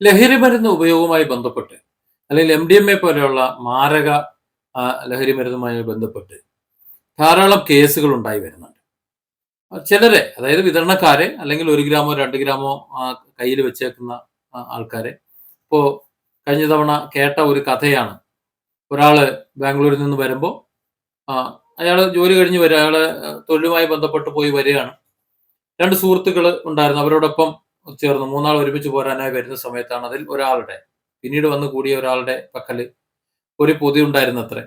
ലഹരി മരുന്ന് ഉപയോഗവുമായി ബന്ധപ്പെട്ട് അല്ലെങ്കിൽ എം ഡി എം എ പോലെയുള്ള മാരക ലഹരി മരുന്നുമായി ബന്ധപ്പെട്ട് ധാരാളം കേസുകൾ ഉണ്ടായി വരുന്നുണ്ട്. ചിലരെ അതായത് വിതരണക്കാരെ അല്ലെങ്കിൽ ഒരു ഗ്രാമോ രണ്ട് ഗ്രാമോ കയ്യിൽ വെച്ചേക്കുന്ന ആൾക്കാരെ ഇപ്പോ കഴിഞ്ഞ തവണ കേട്ട ഒരു കഥയാണ്. ഒരാൾ ബാംഗ്ലൂരിൽ നിന്ന് വരുമ്പോൾ അയാൾ ജോലി കഴിഞ്ഞ് വരിക അയാൾ തൊഴിലുമായി ബന്ധപ്പെട്ട് പോയി വരികയാണ്. രണ്ട് സുഹൃത്തുക്കൾ ഉണ്ടായിരുന്നു. അവരോടൊപ്പം ചേർന്ന്. മൂന്നാൾ ഒരുമിച്ച് പോരാനായി വരുന്ന സമയത്താണ് അതിൽ ഒരാളുടെ പിന്നീട് വന്ന് കൂടിയ ഒരാളുടെ പക്കൽ ഒരു പൊതി ഉണ്ടായിരുന്നത്രേ.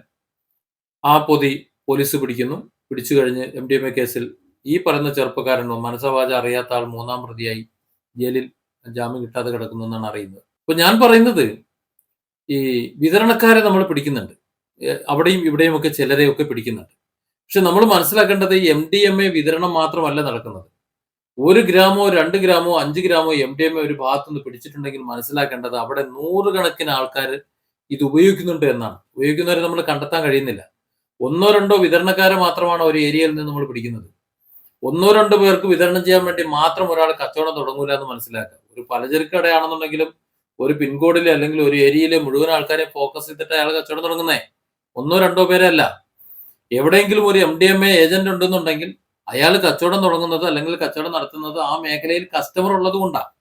ആ പൊതി പോലീസ് പിടിക്കുന്നു. പിടിച്ചു കഴിഞ്ഞ് എം ഡി എം എ കേസിൽ ഈ പറയുന്ന ചെറുപ്പക്കാരനോ മനസ്സവാച അറിയാത്ത ആൾ മൂന്നാം പ്രതിയായി ജയിലിൽ ജാമ്യം കിട്ടാതെ കിടക്കുന്നു എന്നാണ് അറിയുന്നത്. അപ്പൊ ഞാൻ പറയുന്നത് ഈ വിതരണക്കാരെ നമ്മൾ പിടിക്കുന്നുണ്ട്. അവിടെയും ഇവിടെയും ഒക്കെ ചിലരെയൊക്കെ പിടിക്കുന്നുണ്ട്. പക്ഷെ നമ്മൾ മനസ്സിലാക്കേണ്ടത് എം ഡി എം എ വിതരണം മാത്രമല്ല നടക്കുന്നത്. ഒരു ഗ്രാമോ രണ്ട് ഗ്രാമോ അഞ്ച് ഗ്രാമോ എം ഡി എം ഒരു ഭാഗത്തു നിന്ന് പിടിച്ചിട്ടുണ്ടെങ്കിൽ മനസ്സിലാക്കേണ്ടത് അവിടെ നൂറുകണക്കിന് ആൾക്കാർ ഇത് ഉപയോഗിക്കുന്നുണ്ട് എന്നാണ്. ഉപയോഗിക്കുന്നവരെ നമ്മൾ കണ്ടെത്താൻ കഴിയുന്നില്ല. ഒന്നോ രണ്ടോ വിതരണക്കാരെ മാത്രമാണ് ഒരു ഏരിയയിൽ നിന്ന് നമ്മൾ പിടിക്കുന്നത്. ഒന്നോ രണ്ടോ പേർക്ക് വിതരണം ചെയ്യാൻ വേണ്ടി മാത്രം ഒരാൾ കച്ചവടം തുടങ്ങൂല എന്ന് മനസ്സിലാക്കുക. ഒരു പലചരക്ക് കടയാണെന്നുണ്ടെങ്കിലും ഒരു പിൻകോഡിലെ അല്ലെങ്കിൽ ഒരു ഏരിയയിലെ മുഴുവൻ ആൾക്കാരെ ഫോക്കസ് ചെയ്തിട്ട് അയാൾ കച്ചവടം തുടങ്ങുന്നേ. ഒന്നോ രണ്ടോ പേരെ അല്ല എവിടെയെങ്കിലും ഒരു M D M A agent ഉണ്ടെന്നുണ്ടെങ്കിൽ അയാൾ കച്ചവടം തുടങ്ങുന്നത് അല്ലെങ്കിൽ കച്ചവടം നടത്തുന്നത് ആ മേഖലയിൽ കസ്റ്റമർ ഉള്ളത് കൊണ്ടാണ്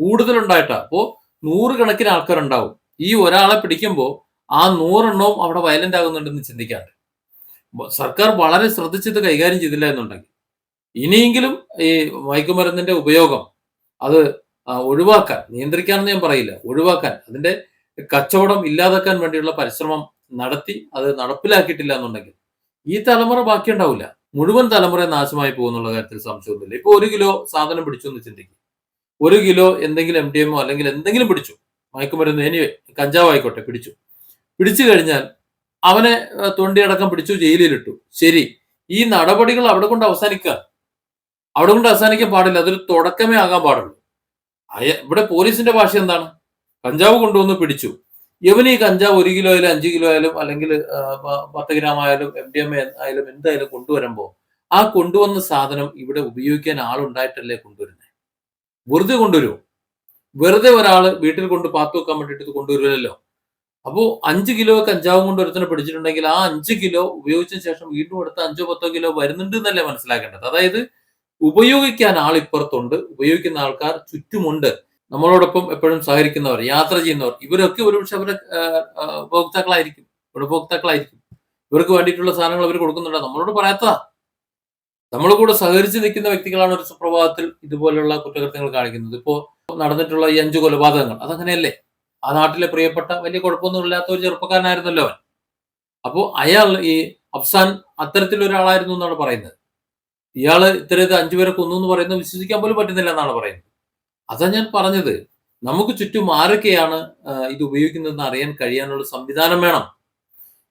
കൂടുതലുണ്ടായിട്ടാ. അപ്പോ നൂറുകണക്കിന് ആൾക്കാരുണ്ടാവും. ഈ ഒരാളെ പിടിക്കുമ്പോൾ ആ നൂറെണ്ണവും അവിടെ വയലന്റ് ആകുന്നുണ്ടെന്ന് ചിന്തിക്കാണ്ട്. സർക്കാർ വളരെ ശ്രദ്ധിച്ചത് കൈകാര്യം ചെയ്തില്ല എന്നുണ്ടെങ്കിൽ. ഇനിയെങ്കിലും ഈ മയക്കുമരുന്നിന്റെ ഉപയോഗം അത് ഒഴിവാക്കാൻ നിയന്ത്രിക്കാമെന്ന് ഞാൻ പറയില്ല. ഒഴിവാക്കാൻ അതിന്റെ കച്ചവടം ഇല്ലാതാക്കാൻ വേണ്ടിയുള്ള പരിശ്രമം നടത്തി അത് നടപ്പിലാക്കിയിട്ടില്ല എന്നുണ്ടെങ്കിൽ ഈ തലമുറ ബാക്കി ഉണ്ടാവില്ല മുഴുവൻ തലമുറ നാശമായി പോകുന്നുള്ള കാര്യത്തിൽ സംശയമൊന്നുമില്ല. ഇപ്പൊ ഒരു കിലോ സാധനം പിടിച്ചു എന്ന് ചിന്തിക്കും. ഒരു കിലോ എന്തെങ്കിലും എം ഡി എമ്മോ അല്ലെങ്കിൽ എന്തെങ്കിലും പിടിച്ചു. മയക്കുമരുന്ന് എനിവേ കഞ്ചാവ് ആയിക്കോട്ടെ പിടിച്ചു. പിടിച്ചു കഴിഞ്ഞാൽ അവനെ തൊണ്ടിയടക്കം പിടിച്ചു ജയിലിലിട്ടു. ശരി. ഈ നടപടികൾ അവിടെ കൊണ്ട് അവസാനിക്കുക. അവിടെ കൊണ്ട് അവസാനിക്കാൻ പാടില്ല. അതൊരു തുടക്കമേ ആകാൻ പാടുള്ളൂ. അയ- ഇവിടെ പോലീസിന്റെ ഭാഷ എന്താണ്? കഞ്ചാവ് കൊണ്ടുവന്ന് പിടിച്ചു. ഇവന് ഈ കഞ്ചാവ് ഒരു കിലോ ആയാലും അഞ്ച് കിലോ ആയാലും അല്ലെങ്കിൽ പത്ത് ഗ്രാം ആയാലും എം ഡി എം എ ആയാലും എന്തായാലും കൊണ്ടുവരുമ്പോൾ ആ കൊണ്ടുവന്ന സാധനം ഇവിടെ ഉപയോഗിക്കാൻ ആളുണ്ടായിട്ടല്ലേ കൊണ്ടുവരുന്നത് വെറുതെ കൊണ്ടുവരുമോ വെറുതെ ഒരാൾ വീട്ടിൽ കൊണ്ട് പാത്തു വെക്കാൻ വേണ്ടിയിട്ട് കൊണ്ടുവരുമല്ലോ അപ്പോൾ അഞ്ച് കിലോ കഞ്ചാവും കൊണ്ട് ഒരുത്തനെ പിടിച്ചിട്ടുണ്ടെങ്കിൽ ആ അഞ്ച് കിലോ ഉപയോഗിച്ചതിന് ശേഷം വീണ്ടും അടുത്ത അഞ്ചോ പത്തോ കിലോ വരുന്നുണ്ട് എന്നല്ലേ മനസ്സിലാക്കേണ്ടത്? അതായത് ഉപയോഗിക്കാൻ ആൾ ഇപ്പുറത്തുണ്ട് ഉപയോഗിക്കുന്ന ആൾക്കാർ ചുറ്റുമുണ്ട്. നമ്മളോടൊപ്പം എപ്പോഴും സഹകരിക്കുന്നവർ യാത്ര ചെയ്യുന്നവർ ഇവരൊക്കെ ഒരുപക്ഷെ ആ, ഉപഭോക്താക്കളായിരിക്കും. ഉപഭോക്താക്കളായിരിക്കും. ഇവർക്ക് വേണ്ടിയിട്ടുള്ള സാധനങ്ങൾ അവർ കൊടുക്കുന്നുണ്ട്. നമ്മളോട് പറയാത്തതാ. നമ്മൾ കൂടെ സഹകരിച്ച് നിൽക്കുന്ന വ്യക്തികളാണ് ഒരു സുപ്രഭാതത്തിൽ ഇതുപോലെയുള്ള കുറ്റകൃത്യങ്ങൾ കാണിക്കുന്നത്. ഇപ്പോൾ നടന്നിട്ടുള്ള ഈ അഞ്ചു കൊലപാതകങ്ങൾ അതങ്ങനെയല്ലേ? ആ നാട്ടിലെ പ്രിയപ്പെട്ട വലിയ കുഴപ്പമൊന്നും ഇല്ലാത്ത ഒരു ചെറുപ്പക്കാരനായിരുന്നല്ലോ അവൻ. അപ്പോൾ അയാൾ ഈ അഫ്സാൻ അത്തരത്തിലൊരാളായിരുന്നു എന്നാണ് പറയുന്നത്. ഇയാൾ ഇത്തരത്തിൽ അഞ്ചുപേരെ കൊന്നു എന്ന് പറയുന്നത് വിശ്വസിക്കാൻ പോലും പറ്റുന്നില്ല എന്നാണ് പറയുന്നത്. അതാ ഞാൻ പറഞ്ഞത്. നമുക്ക് ചുറ്റും ആരൊക്കെയാണ് ഇത് ഉപയോഗിക്കുന്നതെന്ന് അറിയാൻ കഴിയാനുള്ള സംവിധാനം വേണം.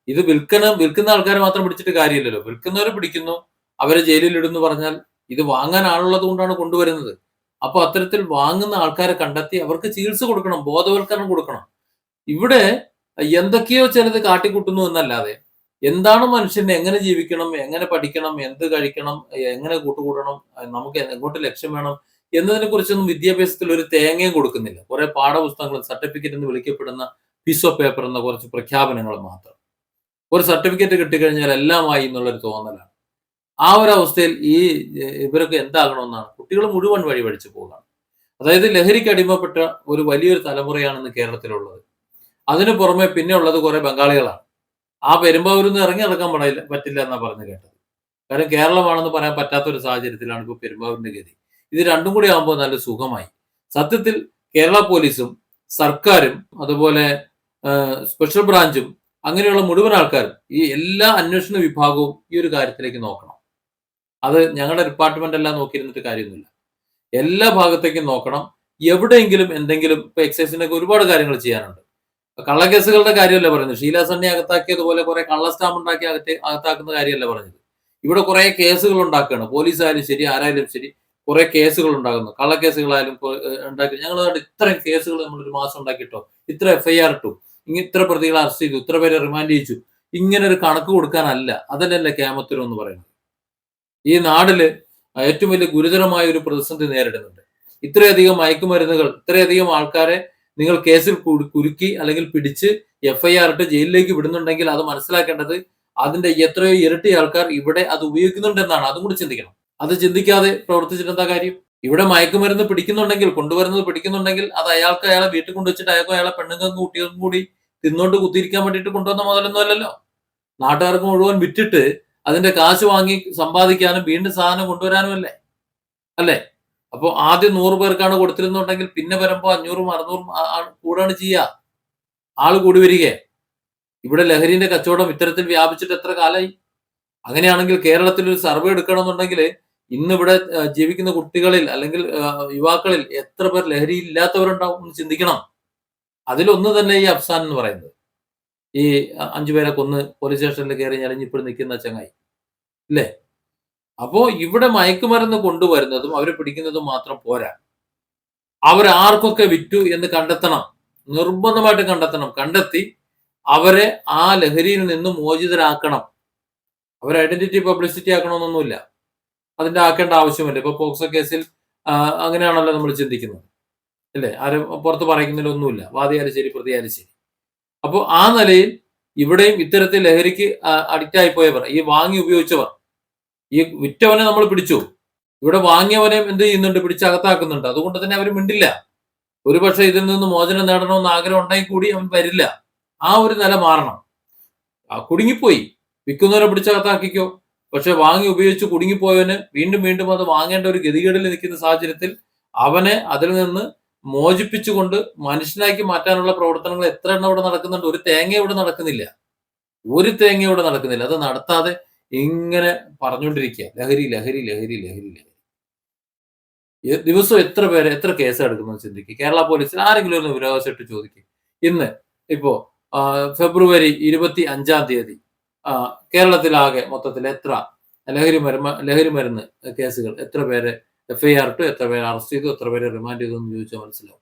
ഇത് വിൽക്കുന്ന വിൽക്കുന്ന ആൾക്കാരെ മാത്രം പിടിച്ചിട്ട് കാര്യമില്ലല്ലോ. വിൽക്കുന്നവരെ പിടിക്കുന്നു അവരെ ജയിലിൽ ഇടുന്നു പറഞ്ഞാൽ ഇത് വാങ്ങാൻ ആളുള്ളത് കൊണ്ടാണ് കൊണ്ടുവരുന്നത്. അപ്പൊ അത്തരത്തിൽ വാങ്ങുന്ന ആൾക്കാരെ കണ്ടെത്തി അവർക്ക് ചികിത്സ കൊടുക്കണം ബോധവൽക്കരണം കൊടുക്കണം. ഇവിടെ എന്തൊക്കെയോ ചിലത് കാട്ടിക്കൂട്ടുന്നു എന്നല്ലാതെ എന്താണ് മനുഷ്യന് എങ്ങനെ ജീവിക്കണം എങ്ങനെ പഠിക്കണം എന്ത് കഴിക്കണം എങ്ങനെ കൂട്ടുകൂടണം നമുക്ക് എങ്ങോട്ട് ലക്ഷ്യം വേണം എന്നതിനെ കുറിച്ചൊന്നും വിദ്യാഭ്യാസത്തിൽ ഒരു തേങ്ങയും കൊടുക്കുന്നില്ല. കുറെ പാഠപുസ്തകങ്ങളും സർട്ടിഫിക്കറ്റ് എന്ന് വിളിക്കപ്പെടുന്ന പീസ് ഓഫ് പേപ്പർ എന്ന കുറച്ച് പ്രഖ്യാപനങ്ങൾ മാത്രം. ഒരു സർട്ടിഫിക്കറ്റ് കിട്ടിക്കഴിഞ്ഞാൽ എല്ലാമായി എന്നുള്ളൊരു തോന്നലാണ്. ആ ഒരു അവസ്ഥയിൽ ഈ ഇവരൊക്കെ എന്താകണമെന്നാണ്. കുട്ടികൾ മുഴുവൻ വഴി പഠിച്ചു പോകുകയാണ് അതായത് ലഹരിക്ക് അടിമപ്പെട്ട ഒരു വലിയൊരു തലമുറയാണെന്ന് കേരളത്തിലുള്ളത്. അതിനു പുറമെ പിന്നെ ഉള്ളത് കുറെ ബംഗാളികളാണ്. ആ പെരുമ്പാവൂരിൽ നിന്ന് ഇറങ്ങി നടക്കാൻ പറ്റില്ല പറ്റില്ല എന്നാ പറഞ്ഞു കേട്ടത്. കാരണം കേരളമാണെന്ന് പറയാൻ പറ്റാത്ത ഒരു സാഹചര്യത്തിലാണ് ഇപ്പോൾ പെരുമ്പാവൂരിന്റെ ഗതി. ഇത് രണ്ടും കൂടി ആകുമ്പോൾ നല്ല സുഖമായി. സത്യത്തിൽ കേരള പോലീസും സർക്കാരും അതുപോലെ സ്പെഷ്യൽ ബ്രാഞ്ചും അങ്ങനെയുള്ള മുഴുവൻ ആൾക്കാരും ഈ എല്ലാ അന്വേഷണ വിഭാഗവും ഈ ഒരു കാര്യത്തിലേക്ക് നോക്കണം. അത് ഞങ്ങളുടെ ഡിപ്പാർട്ട്മെന്റ് എല്ലാം നോക്കിയിരുന്നിട്ട് കാര്യമൊന്നുമില്ല. എല്ലാ ഭാഗത്തേക്കും നോക്കണം. എവിടെയെങ്കിലും എന്തെങ്കിലും ഇപ്പൊ എക്സൈസിനൊക്കെ ഒരുപാട് കാര്യങ്ങൾ ചെയ്യാനുണ്ട്. കള്ളക്കേസുകളുടെ കാര്യമല്ല പറയുന്നത് ഷീല സണ്ണി അകത്താക്കിയതുപോലെ കുറെ കള്ള സ്റ്റാമ്പ് ഉണ്ടാക്കി അകത്തെ അകത്താക്കുന്ന കാര്യമല്ല പറഞ്ഞത്? ഇവിടെ കുറെ കേസുകൾ ഉണ്ടാക്കുകയാണ് പോലീസായാലും ശരി ആരായാലും ശരി. കുറെ കേസുകൾ ഉണ്ടാകുന്നു. കള്ളക്കേസുകളായാലും ഉണ്ടാക്കി. ഞങ്ങൾ ഇത്രയും കേസുകൾ നമ്മൾ ഒരു മാസം ഉണ്ടാക്കിയിട്ടോ? ഇത്ര എഫ്ഐആർ ഇട്ടു. ഇങ്ങനെ ഇത്ര പ്രതികളെ അറസ്റ്റ് ചെയ്തു. ഇത്ര പേരെ റിമാൻഡ് ചെയ്യിച്ചു. ഇങ്ങനെ ഒരു കണക്ക് കൊടുക്കാനല്ല. അതല്ലല്ലേ കേമത്തരം എന്ന് പറയുന്നത്. ഈ നാടിൽ ഏറ്റവും വലിയ ഗുരുതരമായ ഒരു പ്രതിസന്ധി നേരിടുന്നുണ്ട്. ഇത്രയധികം മയക്കുമരുന്നുകൾ ഇത്രയധികം ആൾക്കാരെ നിങ്ങൾ കേസിൽ കുരുക്കി അല്ലെങ്കിൽ പിടിച്ച് എഫ്ഐആർ ഇട്ട് ജയിലിലേക്ക് വിടുന്നുണ്ടെങ്കിൽ അത് മനസ്സിലാക്കേണ്ടത് അതിന്റെ എത്രയോ ഇരട്ടി ആൾക്കാർ ഇവിടെ അത് ഉപയോഗിക്കുന്നുണ്ടെന്നാണ്. അതും കൂടി ചിന്തിക്കണം. അത് ചിന്തിക്കാതെ പ്രവർത്തിച്ചിട്ട് എന്താ കാര്യം? ഇവിടെ മയക്കുമരുന്ന് പിടിക്കുന്നുണ്ടെങ്കിൽ കൊണ്ടുവരുന്നത് പിടിക്കുന്നുണ്ടെങ്കിൽ അത് അയാൾക്ക് അയാളെ വീട്ടിൽ കൊണ്ടുവച്ചിട്ട് അയാൾക്കും അയാളെ പെണ്ണുങ്ങൾക്കും കുട്ടികൾക്കും കൂടി തിന്നോണ്ട് കുത്തിയിരിക്കാൻ വേണ്ടിയിട്ട് കൊണ്ടുവന്ന മുതലൊന്നും അല്ലല്ലോ. നാട്ടുകാർക്ക് മുഴുവൻ വിറ്റിട്ട് അതിന്റെ കാശ് വാങ്ങി സമ്പാദിക്കാനും വീണ്ടും സാധനം കൊണ്ടുവരാനും അല്ലേ? അല്ലേ? അപ്പൊ ആദ്യം നൂറ് പേർക്കാണ് കൊടുത്തിരുന്നുണ്ടെങ്കിൽ പിന്നെ വരുമ്പോൾ അഞ്ഞൂറും അറുന്നൂറും കൂടുകയാണ് ചെയ്യുക ആൾ കൂടി വരികയെ ഇവിടെ ലഹരിന്റെ കച്ചവടം ഇത്തരത്തിൽ വ്യാപിച്ചിട്ട് എത്ര കാലായി? അങ്ങനെയാണെങ്കിൽ കേരളത്തിൽ ഒരു സർവേ എടുക്കണമെന്നുണ്ടെങ്കിൽ ഇന്ന് ഇവിടെ ആ, ജീവിക്കുന്ന കുട്ടികളിൽ അല്ലെങ്കിൽ യുവാക്കളിൽ എത്ര പേർ ലഹരി ഇല്ലാത്തവരുണ്ടാവും എന്ന് ചിന്തിക്കണം. അതിലൊന്ന് തന്നെ ഈ അഫ്സാൻ എന്ന് പറയുന്നത്. ഈ അഞ്ചുപേരെ അഞ്ചു പേരെ കൊന്ന് പോലീസ് സ്റ്റേഷനിൽ കയറി ഞെളിഞ്ഞിപ്പോഴും നിൽക്കുന്ന ചങ്ങായി. ഇല്ലേ? അപ്പോ ഇവിടെ മയക്കുമരുന്ന് കൊണ്ടുവരുന്നതും അവരെ പിടിക്കുന്നതും മാത്രം പോരാ. അവരാർക്കൊക്കെ വിറ്റു എന്ന് കണ്ടെത്തണം. നിർബന്ധമായിട്ട് കണ്ടെത്തണം. കണ്ടെത്തി അവരെ ആ ലഹരിയിൽ നിന്ന് മോചിതരാക്കണം. അവരെ ഐഡന്റിറ്റി പബ്ലിസിറ്റി ആക്കണമെന്നൊന്നുമില്ല. അതിന്റെ ആക്കേണ്ട ആവശ്യമില്ല. ഇപ്പൊ പോക്സോ കേസിൽ അങ്ങനെയാണല്ലോ നമ്മൾ ചിന്തിക്കുന്നത്. അല്ലേ? ആരും പുറത്ത് പറയുന്നതിലൊന്നുമില്ല. വാദിയാലും ശരി പ്രതിയാലും ശരി. അപ്പോൾ ആ നിലയിൽ ഇവിടെയും ഇത്തരത്തിൽ ലഹരിക്ക് അഡിക്റ്റ് ആയി പോയവർ ഈ വാങ്ങി ഉപയോഗിച്ചവർ ഈ വിറ്റവനെ നമ്മൾ പിടിച്ചു. ഇവിടെ വാങ്ങിയവനെ എന്ത് ചെയ്യുന്നുണ്ട്? പിടിച്ചകത്താക്കുന്നുണ്ട് അതുകൊണ്ട് തന്നെ അവർ മിണ്ടില്ല. ഒരുപക്ഷെ ഇതിൽ നിന്ന് മോചനം നേടണമെന്ന് ആഗ്രഹം ഉണ്ടെങ്കിൽ കൂടി അവൻ വരില്ല. ആ ഒരു നില മാറണം. കുടുങ്ങിപ്പോയി. വിൽക്കുന്നവരെ പിടിച്ചകത്താക്കിക്കോ പക്ഷെ വാങ്ങി ഉപയോഗിച്ച് കുടുങ്ങിപ്പോയവന് വീണ്ടും വീണ്ടും അത് വാങ്ങേണ്ട ഒരു ഗതികേടിൽ നിൽക്കുന്ന സാഹചര്യത്തിൽ അവനെ അതിൽ നിന്ന് മോചിപ്പിച്ചുകൊണ്ട് മനുഷ്യനാക്കി മാറ്റാനുള്ള പ്രവർത്തനങ്ങൾ എത്ര എണ്ണം ഇവിടെ നടക്കുന്നുണ്ട്? ഒരു തേങ്ങ ഇവിടെ നടക്കുന്നില്ല. ഒരു തേങ്ങ ഇവിടെ നടക്കുന്നില്ല. അത് നടത്താതെ ഇങ്ങനെ പറഞ്ഞുകൊണ്ടിരിക്കുക. ലഹരി ലഹരി ലഹരി ലഹരി ലഹരി. ദിവസം എത്ര പേര് എത്ര കേസ് എടുക്കുന്നു ചിന്തിക്കുക കേരള പോലീസിൽ ആരെങ്കിലും ഒന്ന് വിരോധമായിട്ട് ചോദിക്കും. ഇന്ന് ഇപ്പോ ഫെബ്രുവരി ഇരുപത്തി അഞ്ചാം തീയതി കേരളത്തിലാകെ മൊത്തത്തിൽ എത്ര ലഹരി മരുന്ന് ലഹരി മരുന്ന് കേസുകൾ എത്ര പേര് എഫ്ഐആർ ടു എത്ര പേര് അറസ്റ്റ് ചെയ്തു എത്ര പേര് റിമാൻഡ് ചെയ്തു എന്ന് ചോദിച്ചാൽ മനസ്സിലാവും.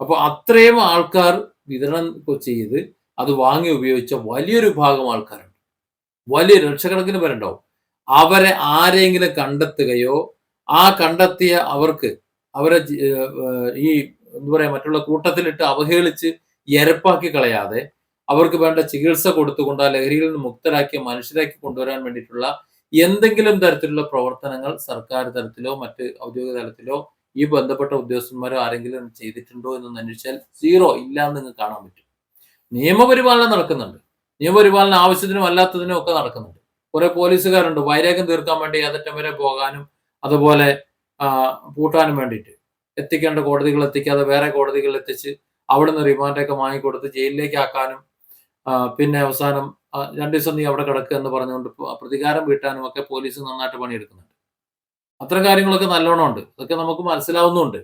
അപ്പോൾ അത്രയും ആൾക്കാർ വിതരണം ചെയ്ത് അത് വാങ്ങി ഉപയോഗിച്ച വലിയൊരു ഭാഗം ആൾക്കാരുണ്ട്. വലിയ ലക്ഷക്കണക്കിന് പേരുണ്ടാവും. അവരെ ആരെങ്കിലും കണ്ടെത്തുകയോ ആ കണ്ടെത്തിയ അവർക്ക് അവരെ ഈ എന്താ പറയാ മറ്റുള്ള കൂട്ടത്തിലിട്ട് അവഹേളിച്ച് എരപ്പാക്കി കളയാതെ അവർക്ക് വേണ്ട ചികിത്സ കൊടുത്തുകൊണ്ട് ആ ലഹരിയിൽ നിന്ന് മുക്തരാക്കി മനുഷ്യരാക്കി കൊണ്ടുവരാൻ വേണ്ടിയിട്ടുള്ള എന്തെങ്കിലും തരത്തിലുള്ള പ്രവർത്തനങ്ങൾ സർക്കാർ തലത്തിലോ മറ്റ് ഔദ്യോഗിക തലത്തിലോ ഈ ബന്ധപ്പെട്ട ഉദ്യോഗസ്ഥന്മാരോ ആരെങ്കിലും ചെയ്തിട്ടുണ്ടോ എന്ന് അന്വേഷിച്ചാൽ സീറോ ഇല്ല എന്ന് നിങ്ങൾക്ക് കാണാൻ പറ്റും. നിയമപരിപാലനം നടക്കുന്നുണ്ട്. നിയമപരിപാലനം ആവശ്യത്തിനും അല്ലാത്തതിനും ഒക്കെ നടക്കുന്നുണ്ട്. കുറെ പോലീസുകാരുണ്ട്. വൈരാഗ്യം തീർക്കാൻ വേണ്ടി ഏതറ്റം വരെ പോകാനും അതുപോലെ പൂട്ടാനും വേണ്ടിയിട്ട്. എത്തിക്കേണ്ട കോടതികൾ എത്തിക്കാതെ വേറെ കോടതികളിൽ എത്തിച്ച് അവിടുന്ന് റിമാൻഡൊക്കെ വാങ്ങിക്കൊടുത്ത് ജയിലിലേക്ക് ആക്കാനും പിന്നെ അവസാനം രണ്ട് ദിവസം നീ അവിടെ കിടക്കുക എന്ന് പറഞ്ഞുകൊണ്ട് പ്രതികാരം വീട്ടാനും ഒക്കെ പോലീസ് നന്നായിട്ട് പണിയെടുക്കുന്നുണ്ട്. അത്തരം കാര്യങ്ങളൊക്കെ നല്ലോണം ഉണ്ട്. അതൊക്കെ നമുക്ക് മനസ്സിലാവുന്നുണ്ട്.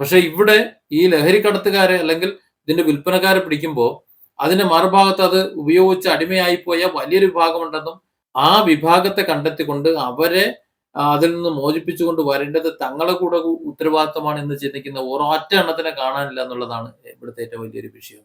പക്ഷെ ഇവിടെ ഈ ലഹരി കടത്തുകാരെ അല്ലെങ്കിൽ ഇതിന്റെ വിൽപ്പനക്കാരെ പിടിക്കുമ്പോൾ അതിന്റെ മറുഭാഗത്ത് അത് ഉപയോഗിച്ച് അടിമയായി പോയ വലിയൊരു വിഭാഗമുണ്ടെന്നും ആ വിഭാഗത്തെ കണ്ടെത്തിക്കൊണ്ട് അവരെ അതിൽ നിന്ന് മോചിപ്പിച്ചുകൊണ്ട് വരേണ്ടത് തങ്ങളെ കൂടെ ഉത്തരവാദിത്തമാണ് എന്ന് ചിന്തിക്കുന്ന ഒരൊറ്റ എണ്ണത്തിനെ കാണാനില്ല എന്നുള്ളതാണ് ഇവിടുത്തെ ഏറ്റവും വലിയൊരു വിഷയം